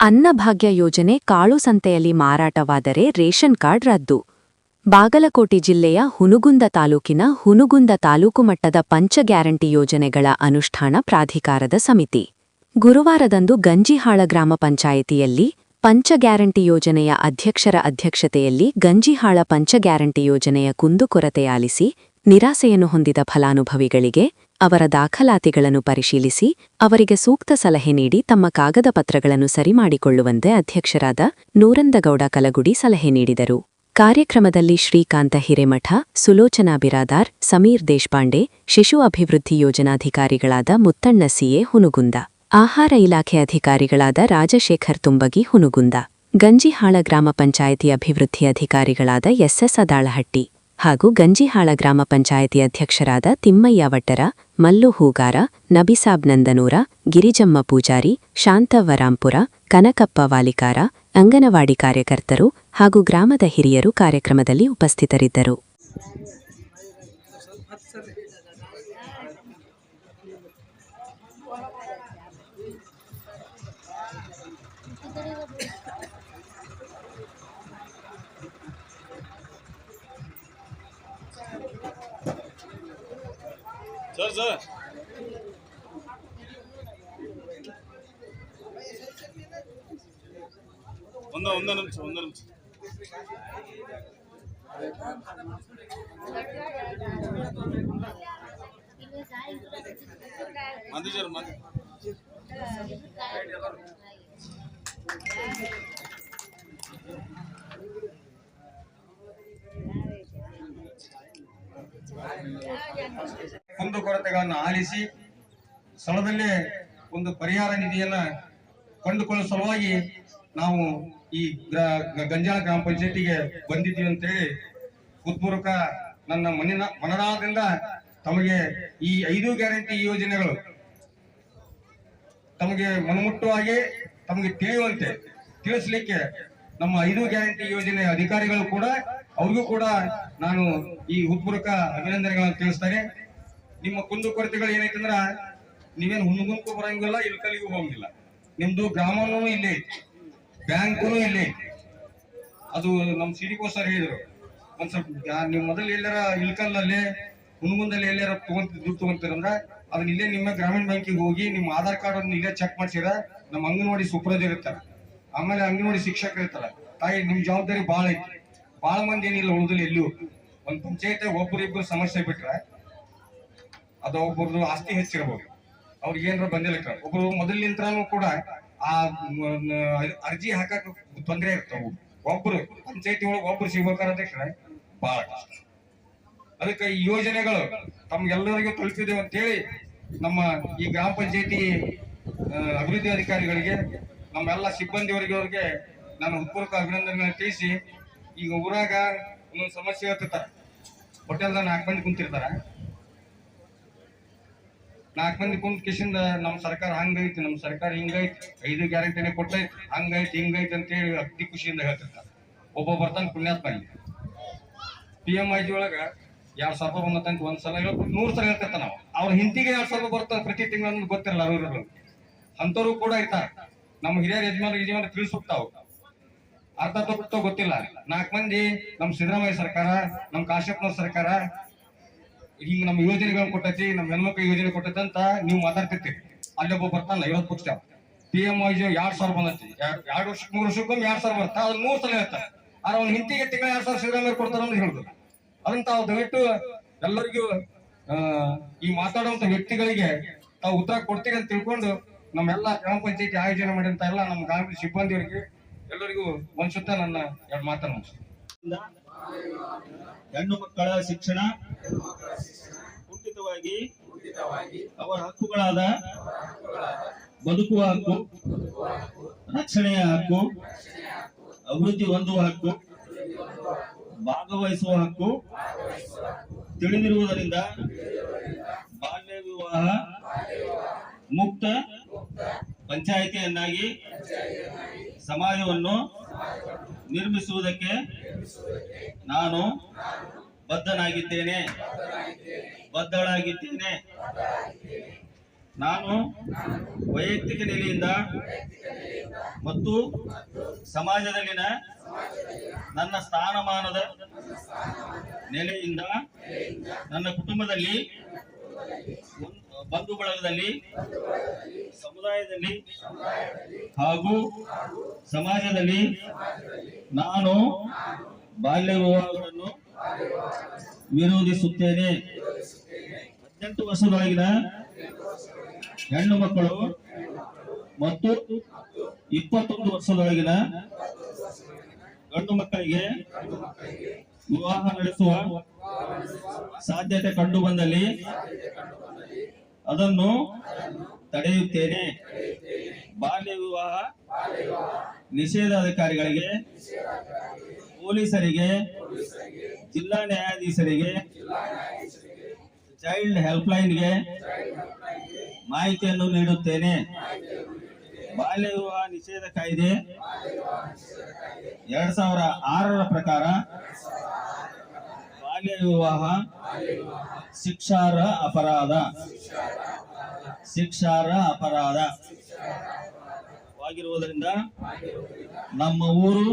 ಅನ್ನಭಾಗ್ಯ ಯೋಜನೆ ಕಾಳು ಸಂತೆಯಲ್ಲಿ ಮಾರಾಟವಾದರೆ ರೇಷನ್ ಕಾರ್ಡ್ ರದ್ದು. ಬಾಗಲಕೋಟೆ ಜಿಲ್ಲೆಯ ಹುನುಗುಂದ ತಾಲೂಕಿನ ಹುನುಗುಂದ ತಾಲೂಕು ಮಟ್ಟದ ಪಂಚ ಗ್ಯಾರಂಟಿ ಯೋಜನೆಗಳ ಅನುಷ್ಠಾನ ಪ್ರಾಧಿಕಾರದ ಸಮಿತಿ. ಗುರುವಾರದಂದು ಗಂಜಿಹಾಳ ಗ್ರಾಮ ಪಂಚಾಯಿತಿಯಲ್ಲಿ ಪಂಚ ಗ್ಯಾರಂಟಿ ಯೋಜನೆಯ ಅಧ್ಯಕ್ಷರ ಅಧ್ಯಕ್ಷತೆಯಲ್ಲಿ ಗಂಜಿಹಾಳ ಪಂಚ ಗ್ಯಾರಂಟಿ ಯೋಜನೆಯ ಕುಂದುಕೊರತೆಯಾಲಿಸಿ ನಿರಾಸೆಯನ್ನು ಹೊಂದಿದ ಫಲಾನುಭವಿಗಳಿಗೆ ಅವರ ದಾಖಲಾತಿಗಳನ್ನು ಪರಿಶೀಲಿಸಿ ಅವರಿಗೆ ಸೂಕ್ತ ಸಲಹೆ ನೀಡಿ ತಮ್ಮ ಕಾಗದ ಪತ್ರಗಳನ್ನು ಸರಿಮಾಡಿಕೊಳ್ಳುವಂತೆ ಅಧ್ಯಕ್ಷರಾದ ನೂರಂದಗೌಡ ಕಲಗುಡಿ ಸಲಹೆ ನೀಡಿದರು. ಕಾರ್ಯಕ್ರಮದಲ್ಲಿ ಶ್ರೀಕಾಂತ ಹಿರೇಮಠ, ಸುಲೋಚನಾ ಬಿರಾದಾರ್, ಸಮೀರ್ ದೇಶಪಾಂಡೆ, ಶಿಶು ಅಭಿವೃದ್ಧಿ ಯೋಜನಾಧಿಕಾರಿಗಳಾದ ಮುತ್ತಣ್ಣ ಸಿಎ ಹುನುಗುಂದ, ಆಹಾರ ಇಲಾಖೆ ಅಧಿಕಾರಿಗಳಾದ ರಾಜಶೇಖರ್ ತುಂಬಗಿ ಹುನುಗುಂದ, ಗಂಜಿಹಾಳ ಗ್ರಾಮ ಪಂಚಾಯಿತಿ ಅಭಿವೃದ್ಧಿ ಅಧಿಕಾರಿಗಳಾದ ಎಸ್ಎಸ್ ಅದಾಳಹಟ್ಟಿ. ಹಾಗೂ ಗಂಜಿಹಾಳ ಗ್ರಾಮ ಪಂಚಾಯಿತಿ ಅಧ್ಯಕ್ಷರಾದ ತಿಮ್ಮಯ್ಯ ವಟ್ಟರ, ಮಲ್ಲು ಹೂಗಾರ, ನಬಿಸಾಬ್ ನಂದನೂರ, ಗಿರಿಜಮ್ಮ ಪೂಜಾರಿ ಶಾಂತವರಾಂಪುರ ಕನಕಪ್ಪ ವಾಲಿಕಾರ, ಅಂಗನವಾಡಿ ಕಾರ್ಯಕರ್ತರು ಹಾಗೂ ಗ್ರಾಮದ ಹಿರಿಯರು ಕಾರ್ಯಕ್ರಮದಲ್ಲಿ ಉಪಸ್ಥಿತರಿದ್ದರು. ಸರ್ ಸರ್ ಒಂದು ಒಂದು ನಿಮಿಷ ಒಂದು ನಿಮಿಷ ಮಂದಿ ಸರ್ ಮಂದಿ ಕುಂದುಕೊರತೆಗಳನ್ನು ಆಲಿಸಿ ಸ್ಥಳದಲ್ಲೇ ಒಂದು ಪರಿಹಾರ ನಿಧಿಯನ್ನ ಕಂಡುಕೊಳ್ಳುವ ಸಲುವಾಗಿ ನಾವು ಈ ಗಂಜಾಳ ಗ್ರಾಮ ಪಂಚಾಯತಿಗೆ ಬಂದಿದ್ದೀವಿ ಅಂತೇಳಿ ಹೃತ್ಪೂರ್ವಕ ನನ್ನ ಮನಿನ, ಮನದಾಳದಿಂದ ತಮಗೆ ಈ ಐದು ಗ್ಯಾರಂಟಿ ಯೋಜನೆಗಳು ತಮಗೆ ಮನಮುಟ್ಟುವಾಗಿ ತಮಗೆ ತಿಳಿಯುವಂತೆ ತಿಳಿಸ್ಲಿಕ್ಕೆ ನಮ್ಮ ಐದು ಗ್ಯಾರಂಟಿ ಯೋಜನೆ ಅಧಿಕಾರಿಗಳು ಕೂಡ, ಅವ್ರಿಗೂ ಕೂಡ ನಾನು ಈ ಉತ್ಪೂರ್ವಕ ಅಭಿನಂದನೆಗಳನ್ನು ತಿಳಿಸ್ತಾರೆ. ನಿಮ್ಮ ಕುಂದು ಕೊರತೆಗಳು ಏನೈತಂದ್ರ ನೀವೇನು ಹುಣ್ಣುಗುಂಕು ಬರಂಗಿಲ್ಲ ಇಲ್ಕಲಿಗೂ ಹೋಗಂಗಿಲ್ಲ. ನಿಮ್ದು ಗ್ರಾಮನೂ ಇಲ್ಲಿ ಬ್ಯಾಂಕೂ ಇಲ್ಲೇ ಅದು ನಮ್ಮ ಸಿಡಿ ಸರ್ ಹೇಳಿದ್ರು. ಒಂದ್ ಸ್ವಲ್ಪ ನೀವು ಮೊದಲು ಎಲ್ಲಾರ ಇಲ್ಕಲ್ಲಲ್ಲಿ ಹುಣಗುಂದಲ್ಲಿ ಎಲ್ಲಾರ ತಗೊಂತ ದುಡ್ಡು ತಗೊಂತೀರಂದ್ರ, ಅದನ್ನ ಇಲ್ಲೇ ನಿಮ್ಮ ಗ್ರಾಮೀಣ ಬ್ಯಾಂಕಿಗೆ ಹೋಗಿ ನಿಮ್ಮ ಆಧಾರ್ ಕಾರ್ಡ್ ಅನ್ನ ಇಲ್ಲೇ ಚೆಕ್ ಮಾಡ್ಸಿರ ನಮ್ಮ ಅಂಗನವಾಡಿ ಸೂಪರ್ವೈಸರ್ ಇರ್ತಾರೆ ಆಮೇಲೆ ಅಂಗನವಾಡಿ ಶಿಕ್ಷಕರು ಇರ್ತಾರೆ ತಾಯಿ ನಿಮ್ ಜವಾಬ್ದಾರಿ ಬಹಳ ಐತಿ. ಬಾಳ ಮಂದಿ ಏನಿಲ್ಲ ಉಳಿದಲ್ಲಿ ಎಲ್ಲೂ ಒಂದು ಪಂಚಾಯತ್ ಒಬ್ಬರಿಬ್ಬರು ಸಮಸ್ಯೆ ಬಿಟ್ರೆ ಅದು ಒಬ್ಬರದು ಆಸ್ತಿ ಹೆಚ್ಚಿರಬಹುದು ಅವ್ರಿಗೆ ಏನಾರ ಬಂದಿಲ್ಲ ಒಬ್ರು ಮೊದಲಿನಿಂತ್ರನೂ ಕೂಡ ಆ ಅರ್ಜಿ ಹಾಕಕ್ ತೊಂದರೆ ಇರ್ತಾವ ಒಬ್ರು ಪಂಚಾಯತಿ ಒಳಗೆ ಒಬ್ರು ಸಿಗ್ಬೇಕಾದ್ರೆ ಬಹಳ ಕಷ್ಟ. ಅದಕ್ಕೆ ಈ ಯೋಜನೆಗಳು ತಮ್ಗೆಲ್ಲರಿಗೂ ತಲುಪಿದೆ ಅಂತ ಹೇಳಿ ನಮ್ಮ ಈ ಗ್ರಾಮ ಪಂಚಾಯತಿ ಅಭಿವೃದ್ಧಿ ಅಧಿಕಾರಿಗಳಿಗೆ, ನಮ್ಮೆಲ್ಲ ಸಿಬ್ಬಂದಿ ಅವ್ರಿಗೆ ನಾನು ಹೃತ್ಪೂರ್ವಕ ಅಭಿನಂದನೆಗಳನ್ನ ತಿಳಿಸಿ ಈಗ ಊರಾಗ ಒಂದೊಂದು ಸಮಸ್ಯೆ ಇರ್ತಿರ್ತಾರ ಹೋಟೆಲ್ದಾಗ ನಾಲ್ಕು ಮಂದಿ ಕುಂತಿರ್ತಾರ. ನಾಲ್ಕು ಮಂದಿ ಕುಂತ ಕಿಶಿಂದ ನಮ್ಮ ಸರ್ಕಾರ ಹಂಗೈತಿ ನಮ್ಮ ಸರ್ಕಾರ ಹಿಂಗೈತಿ, ಐದು ಗ್ಯಾರಂಟಿನೇ ಕೊಟ್ಟೈತಿ, ಹಂಗೈತಿ, ಹಿಂಗೈತಿ ಅಂತೇಳಿ ಅತಿ ಖುಷಿಯಿಂದ ಹೇಳ್ತಿರ್ತಾರ. ಒಬ್ಬ ಬರ್ತಾನೆ ಪುಣ್ಯಾತ್ಮ ಪಿ ಎಂ ಐ ಜಿ ಒಳಗ ಎರಡ್ ಸಾವಿರ ರೂಪಾಯಿ ಬಂದಂತ ಒಂದ್ ಸಲ ನೂರ್ ಸಲ ಹೇಳ್ತಿರ್ತಾನ ನಾವು. ಅವ್ರ ಹಿಂತಿಗೆ ಎರಡ್ ಸಾವಿರ ರೂಪಾಯಿ ಬರ್ತಾರೆ ಪ್ರತಿ ತಿಂಗಳು ಗೊತ್ತಿರಲ್ಲ ಅವ್ರ ಅಂಥವ್ರು ಕೂಡ ಇರ್ತಾರೆ. ನಮ್ಮ ಹಿರಿಯರ ಯಜಮಾನ ಯಜಮಾನ ತಿಳಿಸ್ಬಿಡ್ತಾವ ಅರ್ಧ ಗೊತ್ತಿಲ್ಲ. ನಾಲ್ಕು ಮಂದಿ ನಮ್ ಸಿದ್ದರಾಮಯ್ಯ ಸರ್ಕಾರ, ನಮ್ ಕಾಶ್ಯಪ್ನವ್ರ ಸರ್ಕಾರ, ಹಿಂಗ್ ನಮ್ಮ ಯೋಜನೆಗಳನ್ನ ಕೊಟ್ಟೈತಿ ನಮ್ಮ ಹೆಣ್ಮಕ್ಳ ಯೋಜನೆ ಕೊಟ್ಟೈತಿ ಅಂತ ನೀವು ಮಾತಾಡ್ತಿರ್ತೀರಿ. ಅಲ್ಲಿ ಒಬ್ಬ ಬರ್ತಾನ, ಐವತ್ತು ಪಕ್ಷ ಪಿ ಎಂ ಐ ಎರಡ್ ಸಾವಿರ ಬಂದೈತಿ. ಎರಡ್ ವರ್ಷಕ್ಕೆ ಮೂರು ವರ್ಷಕ್ಕೊಮ್ಮೆ ಎರಡ್ ಸಾವಿರ ಬರ್ತಾ ಅದ್ ಮೂರ್ ಸಲ ಹೇಳ್ತಾರೆ. ಆದ್ರೆ ಅವ್ನ ಹಿಂತಿಗೆ ತಿಂಗಳ ಎರಡ್ ಸಾವಿರ ಸಿದ್ದರಾಮಯ್ಯ ಕೊಡ್ತಾರ ಅಂತ ಹೇಳುದು ಅದನ್ನ ತಾವು ದಯವಿಟ್ಟು ಎಲ್ಲರಿಗೂ ಈ ಮಾತಾಡುವಂತ ವ್ಯಕ್ತಿಗಳಿಗೆ ತಾವು ಉತ್ತರ ಕೊಡ್ತೀರಿ ಅಂತ ತಿಳ್ಕೊಂಡು ನಮ್ಮೆಲ್ಲ ಗ್ರಾಮ ಪಂಚಾಯತಿ ಆಯೋಜನೆ ಮಾಡಿದಂತ ಎಲ್ಲ ನಮ್ಮ ಗ್ರಾಮೀಣ ಸಿಬ್ಬಂದಿಯವರಿಗೆ ಎಲ್ಲರಿಗೂ ಒಂದ್ಸುತ್ತ ನನ್ನ ಎರಡು ಮಾತನ್ನು ಹೆಣ್ಣು ಮಕ್ಕಳ ಶಿಕ್ಷಣ ಕುಂಠಿತವಾಗಿ ಅವರ ಹಕ್ಕುಗಳಾದ ಬದುಕುವ ಹಕ್ಕು, ರಕ್ಷಣೆಯ ಹಕ್ಕು, ಅಭಿವೃದ್ಧಿ ಹೊಂದುವ ಹಕ್ಕು, ಭಾಗವಹಿಸುವ ಹಕ್ಕು, ತಿಳಿದಿರುವುದರಿಂದ ಬಾಲ್ಯ ವಿವಾಹ ಮುಕ್ತ ಪಂಚಾಯಿತಿಯನ್ನಾಗಿ ಸಮಾಜವನ್ನು ನಿರ್ಮಿಸುವುದಕ್ಕೆ ನಾನು ಬದ್ಧನಾಗಿದ್ದೇನೆ. ಬದ್ಧಳಾಗಿದ್ದೇನೆ. ನಾನು ವೈಯಕ್ತಿಕ ನೆಲೆಯಿಂದ ಮತ್ತು ಸಮಾಜದಲ್ಲಿನ ನನ್ನ ಸ್ಥಾನಮಾನದ ನೆಲೆಯಿಂದ ನನ್ನ ಕುಟುಂಬದಲ್ಲಿ ಬಂಧು ಬಳಗದಲ್ಲಿ ಸಮುದಾಯದಲ್ಲಿ ಹಾಗೂ ಸಮಾಜದಲ್ಲಿ ನಾನು ಬಾಲ್ಯ ವಿವಾಹಗಳನ್ನು ವಿರೋಧಿಸುತ್ತೇನೆ. ಹದಿನೆಂಟು ವರ್ಷದೊಳಗಿನ ಹೆಣ್ಣು ಮಕ್ಕಳು ಮತ್ತು ಇಪ್ಪತ್ತೊಂದು ವರ್ಷದೊಳಗಿನ ಗಂಡು ಮಕ್ಕಳಿಗೆ ವಿವಾಹ ನಡೆಸುವ ಸಾಧ್ಯತೆ ಕಂಡು ಬಂದಲ್ಲಿ ಅದನ್ನು ತಡೆಯುತ್ತೇನೆ. ಬಾಲ್ಯ ವಿವಾಹ ನಿಷೇಧಾಧಿಕಾರಿಗಳಿಗೆ, ಪೊಲೀಸರಿಗೆ, ಜಿಲ್ಲಾ ನ್ಯಾಯಾಧೀಶರಿಗೆ, ಚೈಲ್ಡ್ ಹೆಲ್ಪ್ಲೈನ್ಗೆ ಮಾಹಿತಿಯನ್ನು ನೀಡುತ್ತೇನೆ. ಬಾಲ್ಯ ವಿವಾಹ ನಿಷೇಧ ಕಾಯ್ದೆ ಎರಡ್ ಸಾವಿರ ಆರರ ಪ್ರಕಾರ ಬಾಲ್ಯ ವಿವಾಹ ಶಿಕ್ಷಾರ ಅಪರಾಧ. ಶಿಕ್ಷಾರ್ಹ ಅಪರಾಧ. ಆಗಿರುವುದರಿಂದ ನಮ್ಮ ಊರು,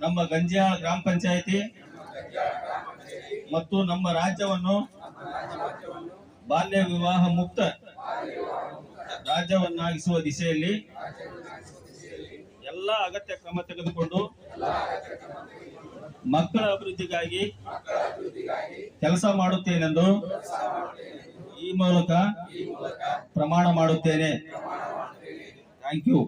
ನಮ್ಮ ಗಂಜಿಯಾಳ ಗ್ರಾಮ ಪಂಚಾಯಿತಿ ಮತ್ತು ನಮ್ಮ ರಾಜ್ಯವನ್ನು ಬಾಲ್ಯ ವಿವಾಹ ಮುಕ್ತ ರಾಜ್ಯವನ್ನಾಗಿಸುವ ದಿಶೆಯಲ್ಲಿ ಎಲ್ಲ ಅಗತ್ಯ ಕ್ರಮ ತೆಗೆದುಕೊಂಡು ಮಕ್ಕಳ ಅಭಿವೃದ್ಧಿಗಾಗಿ ಕೆಲಸ ಮಾಡುತ್ತೇನೆಂದು ಈ ಮೂಲಕ ಪ್ರಮಾಣ ಮಾಡುತ್ತೇನೆ. Thank you